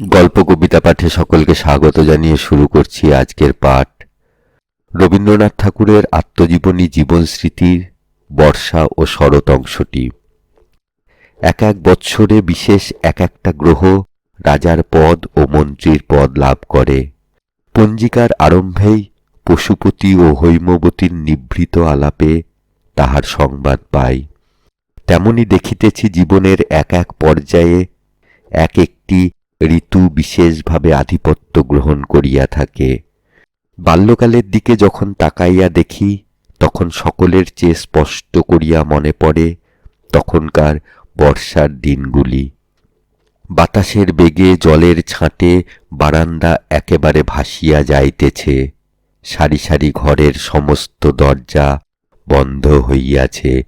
গল্প কবিতা পাঠে সকলকে স্বাগত জানিয়ে শুরু করছি আজকের পাঠ। রবীন্দ্রনাথ ঠাকুরের আত্মজীবনী জীবন স্মৃতির বর্ষা ও শরৎ অংশটি। এক এক বৎসরে বিশেষ এক একটা গ্রহ রাজার পদ ও মন্ত্রীর পদ লাভ করে। পঞ্জিকার আরম্ভেই পশুপতি ও হৈমবতীর নিভৃত আলাপে তাহার সংবাদ পাই। তেমনি দেখিতেছি জীবনের এক এক পর্যায়ে এক একটি ঋতু বিশেষভাবে আধিপত্য গ্রহণ করিয়া থাকে। বাল্যকালের দিকে যখন তাকাইয়া দেখি, তখন সকলের চেয়ে স্পষ্ট করিয়া মনে পড়ে তখনকার বর্ষার দিনগুলি। বাতাসের বেগে জলের ছাঁটে বারান্দা একেবারে ভাসিয়া যাইতেছে। সারি সারি ঘরের সমস্ত দরজা বন্ধ হইয়াছে।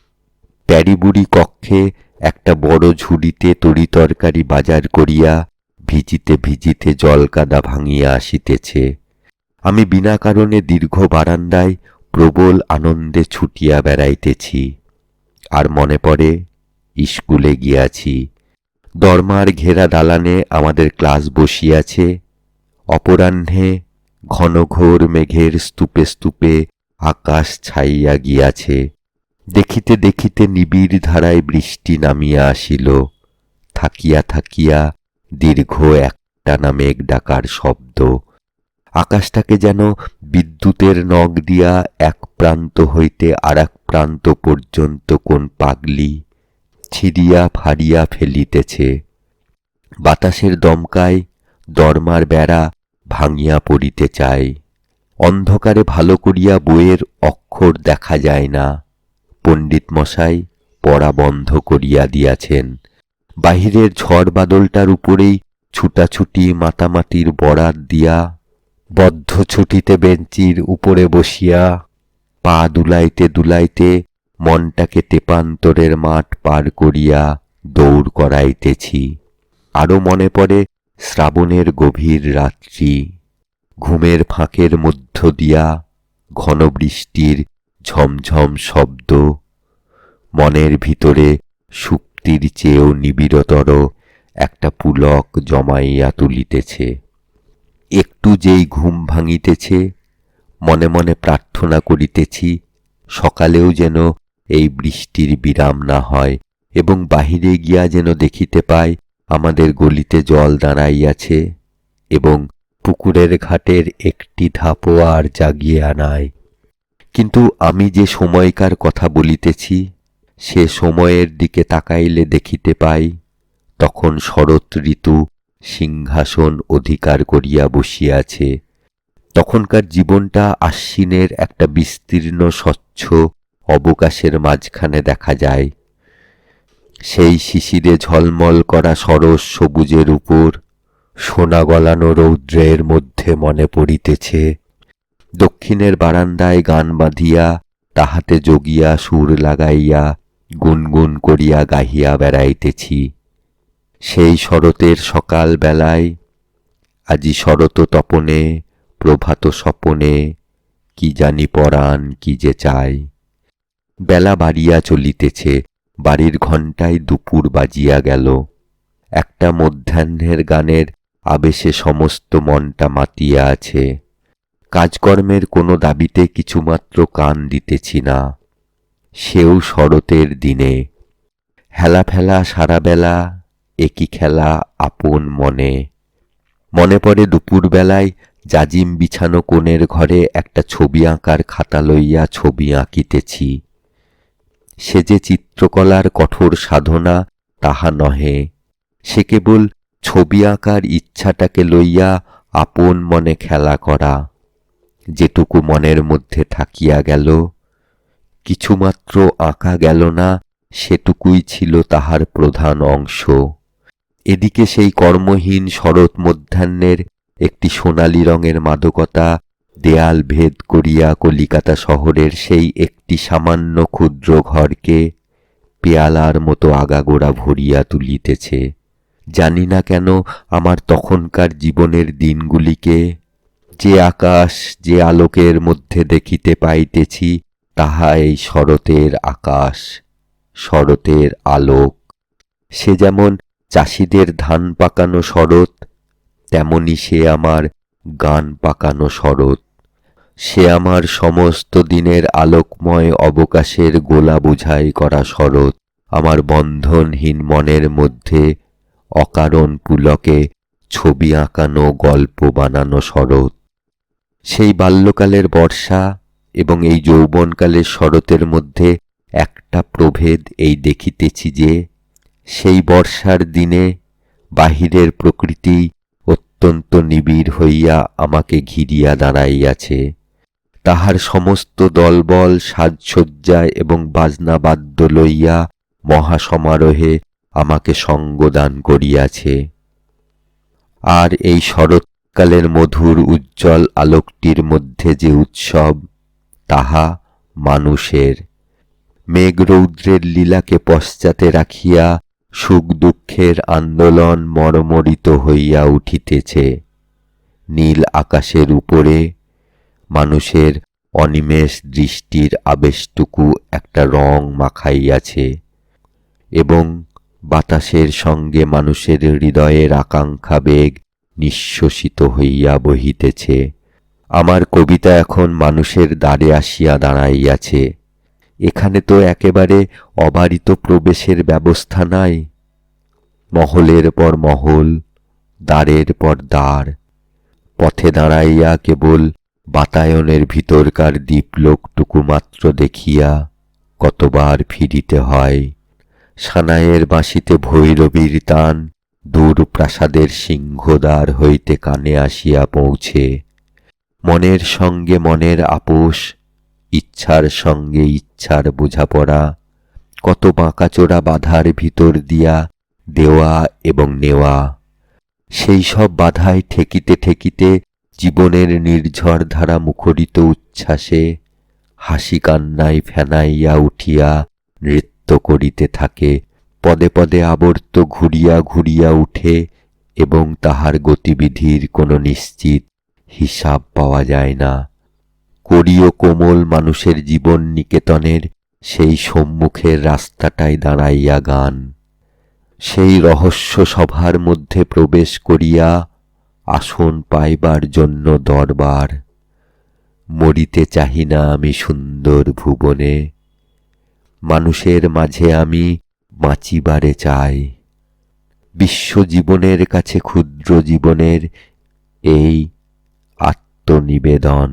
প্যারিবুড়ি কক্ষে একটা বড় ঝুড়িতে তরিতরকারি বাজার করিয়া ভিজিতে ভিজিতে জলকাদা ভাঙিয়া আসিতেছে। আমি বিনা কারণে দীর্ঘ বারান্দায় প্রবল আনন্দে ছুটিয়া বেড়াইতেছি। আর মনে পড়ে স্কুলে গিয়াছি। দরমার ঘেরা দালানে আমাদের ক্লাস বসিয়াছে। অপরাহ্নে ঘনঘোর মেঘের স্তূপে স্তূপে আকাশ ছাইয়া গিয়াছে। দেখিতে দেখিতে নিবিড় ধারায় বৃষ্টি নামিয়া আসিল। থাকিয়া থাকিয়া দীর্ঘ একটানা মেঘ ডাকার শব্দ। আকাশটাকে যেন বিদ্যুতের নখ দিয়া এক প্রান্ত হইতে আর এক প্রান্ত পর্যন্ত কোন পাগলি ছিড়িয়া ফাড়িয়া ফেলিতেছে। বাতাসের দমকায় দরমার বেড়া ভাঙিয়া পড়িতে চায়। অন্ধকারে ভালো করিয়া বইয়ের অক্ষর দেখা যায় না। পণ্ডিত মশাই পড়া বন্ধ করিয়া দিয়াছেন। বাহিরের ঝড় বাদলটার উপরেই ছুটাছুটি মাতামাতির বরাত দিয়া বদ্ধ ছুটিতে বেঞ্চির উপরে বসিয়া পা দুলাইতে দুলাইতে মনটাকে তেপান্তরের মাঠ পার করিয়া দৌড় করাইতেছি। আরও মনে পড়ে শ্রাবণের গভীর রাত্রি। ঘুমের ফাঁকের মধ্য দিয়া ঘন বৃষ্টির ঝমঝম শব্দ। মনের ভিতরে সুপ্তির চেয়েও নিবিড়তর, একটা পুলক জমাইয়া তুলিতেছে। একটু যেই ঘুম ভাঙিতেছে, মনে মনে প্রার্থনা করিতেছি, সকালেও যেন এই বৃষ্টির বিরাম না হয় এবং বাহিরে গিয়া যেন দেখিতে পাই, আমাদের গলিতে জল দাঁড়াইয়াছে এবং পুকুরের ঘাটের একটি ধাপও আর জাগিয়ে আনায় কিন্তু আমি যে সময়কার কথা বলিতেছি সে সময়ের দিকে তাকাইলে দেখিতে পাই, তখন শরৎ ঋতু সিংহাসন অধিকার করিয়া বসিয়াছে। তখনকার জীবনটা আশ্বিনের একটা বিস্তীর্ণ স্বচ্ছ অবকাশের মাঝখানে দেখা যায়। সেই শিশিরে ঝলমল করা সরস সবুজের উপর সোনা গলানো রৌদ্রের মধ্যে মনে পড়িতেছে। দক্ষিণের বারান্দায় গান বাঁধিয়া তাহাতে জগিয়া সুর লাগাইয়া গুনগুন করিয়া গাহিয়া বেড়াইতেছি। সেই শরতের সকাল বেলায় আজি শরত তপনে, প্রভাত স্বপনে, কি জানি পরাণ কি যে চাই বেলা বাড়িয়া চলিতেছে, বাড়ির ঘণ্টায় দুপুর বাজিয়া গেল। একটা মধ্যাহ্নের গানের আবেশে সমস্ত মনটা মাতিয়া আছে। কাজকর্মের কোনো দাবিতে কিছুমাত্র কান দিতেছি না। সেও শরতের দিনে। হেলা ফেলা সারাবেলা একই খেলা আপন মনে। মনে পড়ে দুপুরবেলায় জাজিম বিছানো কোণের ঘরে একটা ছবি আঁকার খাতা লইয়া ছবি আঁকিতেছি। সে যে চিত্রকলার কঠোর সাধনা, তাহা নহে। সে কেবল ছবি আঁকার ইচ্ছাটাকে লইয়া আপন মনে খেলা করা। যেটুকু মনের মধ্যে থাকিয়া গেল কিছুমাত্র আঁকা গেল না, সেটুকুই ছিল তাহার প্রধান অংশ। এদিকে সেই কর্মহীন শরৎ মধ্যাহ্নের একটি সোনালি রঙের মাদকতা, দেয়াল ভেদ করিয়া কলিকাতা শহরের সেই একটি সামান্য ক্ষুদ্র ঘরকে পেয়ালার মতো আগাগোড়া ভরিয়া তুলিতেছে। জানি না কেন আমার তখনকার জীবনের দিনগুলিকে, যে আকাশ, যে আলোকের মধ্যে দেখিতে পাইতেছি তাহা এই শরতের আকাশ, শরতের আলোক। সে যেমন চাষিদের ধান পাকানো শরৎ, তেমনি সে আমার গান পাকানো শরৎ। সে আমার সমস্ত দিনের আলোকময় অবকাশের গোলা বোঝাই করা শরৎ। আমার বন্ধনহীন মনের মধ্যে অকারণ পুলকে ছবি আঁকানো, গল্প বানানো শরৎ। সেই বাল্যকালের বর্ষা এবং এই যৌবনকালের শরতের মধ্যে একটা প্রভেদ এই দেখিতেছি যে, সেই বর্ষার দিনে বাহিরের প্রকৃতি অত্যন্ত নিবিড় হইয়া আমাকে ঘিরিয়া দাঁড়াইয়াছে। তাহার সমস্ত দলবল, সাজসজ্জা এবং বাজনাবাদ্য লইয়া মহাসমারোহে আমাকে সঙ্গদান করিয়াছে। আর এই শরৎকালের মধুর উজ্জ্বল আলোকটির মধ্যে যে উৎসব তাহা মানুষের। মেঘরৌদ্রের লীলাকে পশ্চাতে রাখিয়া সুখ দুঃখের আন্দোলন মর্মরিত হইয়া উঠিতেছে। নীল আকাশের উপরে মানুষের অনিমেষ দৃষ্টির আবেশটুকু একটা রং মাখাইয়াছে এবং বাতাসের সঙ্গে মানুষের হৃদয়ের আকাঙ্ক্ষা বেগ নিঃশ্বসিত হইয়া বহিতেছে। আমার কবিতা এখন মানুষের দ্বারে আসিয়া দাঁড়াইয়াছে। এখানে তো একেবারে অবারিত প্রবেশের ব্যবস্থা নাই। মহলের পর মহল, দ্বারের পর দ্বার। পথে দাঁড়াইয়া কেবল বাতায়নের ভিতরকার দীপলোকটুকু মাত্র দেখিয়া কতবার ফিরিতে হয়। সানাইয়ের বাঁশিতে ভৈরবীর তান দূর প্রাসাদের সিংহদ্বার হইতে কানে আসিয়া পৌঁছে। মনের সঙ্গে মনের আপোষ, ইচ্ছার সঙ্গে ইচ্ছার বোঝাপড়া, কত বাঁকাচোরা বাধার ভিতর দিয়া দেওয়া এবং নেওয়া, সেই সব বাধায় ঠেকিতে ঠেকিতে জীবনের নির্ঝর ধারা মুখরিত উচ্ছ্বাসে, হাসি কান্নায় ফেনাইয়া উঠিয়া নৃত্য করিতে থাকে, পদে পদে আবর্ত ঘুরিয়া ঘুরিয়া উঠে এবং তাহার গতিবিধির কোনো নিশ্চিত হিসাব পাওয়া যায় না। করিও কোমল মানুষের জীবন নিকেতনের সেই সম্মুখের রাস্তাটায় দাঁড়াইয়া গান। সেই রহস্য সভার মধ্যে প্রবেশ করিয়া আসন পাইবার জন্য দরবার। মরিতে চাহি না আমি সুন্দর ভুবনে। মানুষের মাঝে আমি বাঁচিবারে চাই। বিশ্বজীবনের কাছে ক্ষুদ্র জীবনের এই আত্মনিবেদন